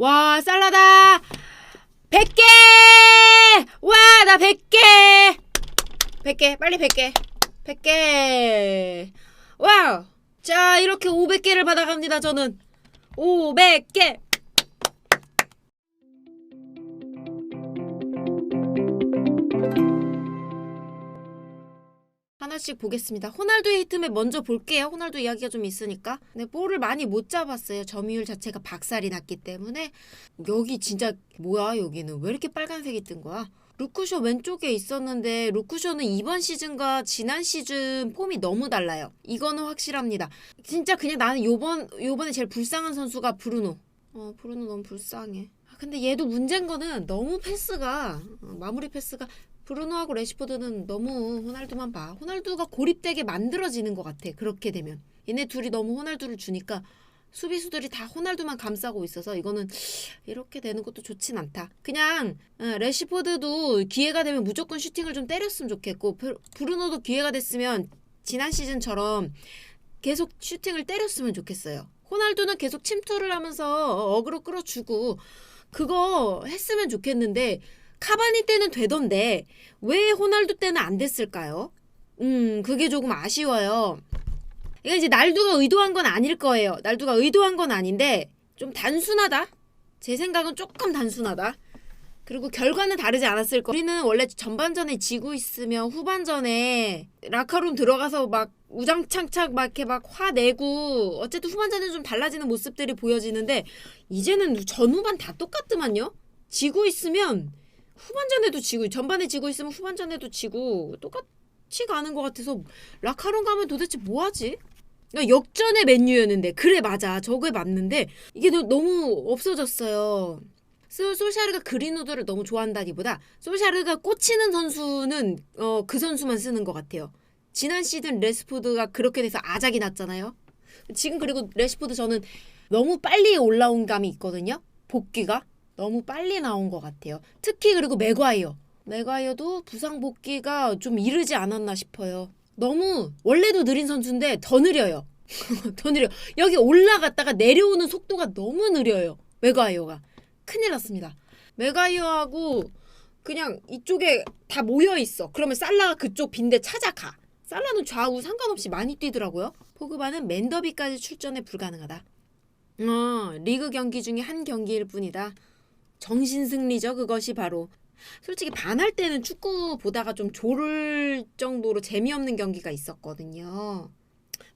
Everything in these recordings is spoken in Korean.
와 살라다 100개! 와 나 100개! 100개 빨리 100개. 100개. 와우! 자 이렇게 500개를 받아갑니다 저는. 500개 하나씩 보겠습니다. 호날두의 히트맵 먼저 볼게요. 호날두 이야기가 좀 있으니까. 근데 볼을 많이 못 잡았어요. 점유율 자체가 박살이 났기 때문에 여기 진짜 뭐야 여기는 왜 이렇게 빨간색이 뜬 거야? 루쿠쇼 왼쪽에 있었는데 루쿠쇼는 이번 시즌과 지난 시즌 폼이 너무 달라요. 이거는 확실합니다. 진짜 그냥 나는 요번 요번에 제일 불쌍한 선수가 브루노. 어 브루노 너무 불쌍해. 아, 근데 얘도 문제인 거는 너무 패스가 어, 마무리 패스가 브루노하고 레시포드는 너무 호날두만 봐. 호날두가 고립되게 만들어지는 것 같아. 그렇게 되면 얘네 둘이 너무 호날두를 주니까 수비수들이 다 호날두만 감싸고 있어서 이거는 이렇게 되는 것도 좋진 않다. 그냥 어, 레시포드도 기회가 되면 무조건 슈팅을 좀 때렸으면 좋겠고 브- 브루노도 기회가 됐으면 지난 시즌처럼 계속 슈팅을 때렸으면 좋겠어요. 호날두는 계속 침투를 하면서 어그로 끌어주고 그거 했으면 좋겠는데 카바니 때는 되던데 왜 호날두 때는 안 됐을까요? 음, 그게 조금 아쉬워요. 이거 이제 날두가 의도한 건 아닐 거예요. 날두가 의도한 건 아닌데 좀 단순하다. 제 생각은 조금 단순하다. 그리고 결과는 다르지 않았을 거. 우리는 원래 전반전에 지고 있으면 후반전에 라카룸 들어가서 막 우장창창 막 이렇게 막 화내고 어쨌든 후반전에 좀 달라지는 모습들이 보여지는데 이제는 전후반 다 똑같더만요. 지고 있으면 후반전에도 지고 전반에 지고 있으면 후반전에도 지고 똑같이 가는 것 같아서 라카론 가면 도대체 뭐 하지? 역전의 맨유였는데 그래 맞아 저거에 맞는데 이게 너- 너무 없어졌어요. 솔- 솔샤르가 그린우드를 너무 좋아한다기보다 솔샤르가 꽂히는 선수는 어, 그 선수만 쓰는 것 같아요. 지난 시즌 레스포드가 그렇게 돼서 아작이 났잖아요. 지금 그리고 레시포드 저는 너무 빨리 올라온 감이 있거든요. 복귀가 너무 빨리 나온 것 같아요. 특히 그리고 맥과이어. 맥과이어도 부상 복귀가 좀 이르지 않았나 싶어요. 너무 원래도 느린 선수인데 더 느려요. 더 느려. 여기 올라갔다가 내려오는 속도가 너무 느려요. 맥과이어가 큰일 났습니다. 맥과이어하고 그냥 이쪽에 다 모여 있어. 그러면 살라가 그쪽 빈대 찾아가. 살라는 좌우 상관없이 많이 뛰더라고요. 포그바는 맨더비까지 출전에 불가능하다. 어, 리그 경기 중에 한 경기일 뿐이다. 정신 승리죠. 그것이 바로. 솔직히 반할 때는 축구 보다가 좀 졸을 정도로 재미없는 경기가 있었거든요.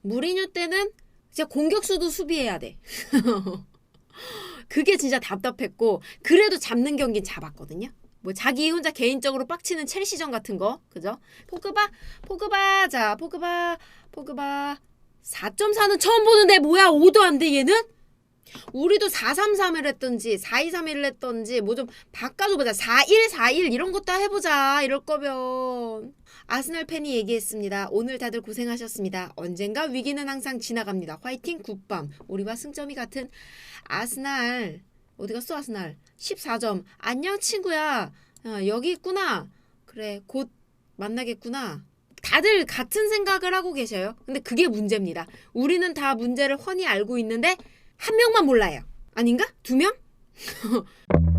무리뉴 때는 진짜 공격수도 수비해야 돼. 그게 진짜 답답했고 그래도 잡는 경기는 잡았거든요. 뭐 자기 혼자 개인적으로 빡치는 첼시전 같은 거 그죠? 포그바 포그바 자 포그바 포그바 4.4는 처음 보는데 뭐야 5도 안 돼 얘는? 우리도 433을 했던지 4231을 했던지 뭐 좀 바꿔줘보자. 4141 이런 것도 해보자. 이럴 거면. 아스날 팬이 얘기했습니다. 오늘 다들 고생하셨습니다. 언젠가 위기는 항상 지나갑니다. 화이팅 굿밤. 우리와 승점이 같은 아스날 어디 갔어 아스날 14점. 안녕 친구야. 어, 여기 있구나. 그래 곧 만나겠구나. 다들 같은 생각을 하고 계셔요. 근데 그게 문제입니다. 우리는 다 문제를 훤히 알고 있는데 한 명만 몰라요. 아닌가? 두 명?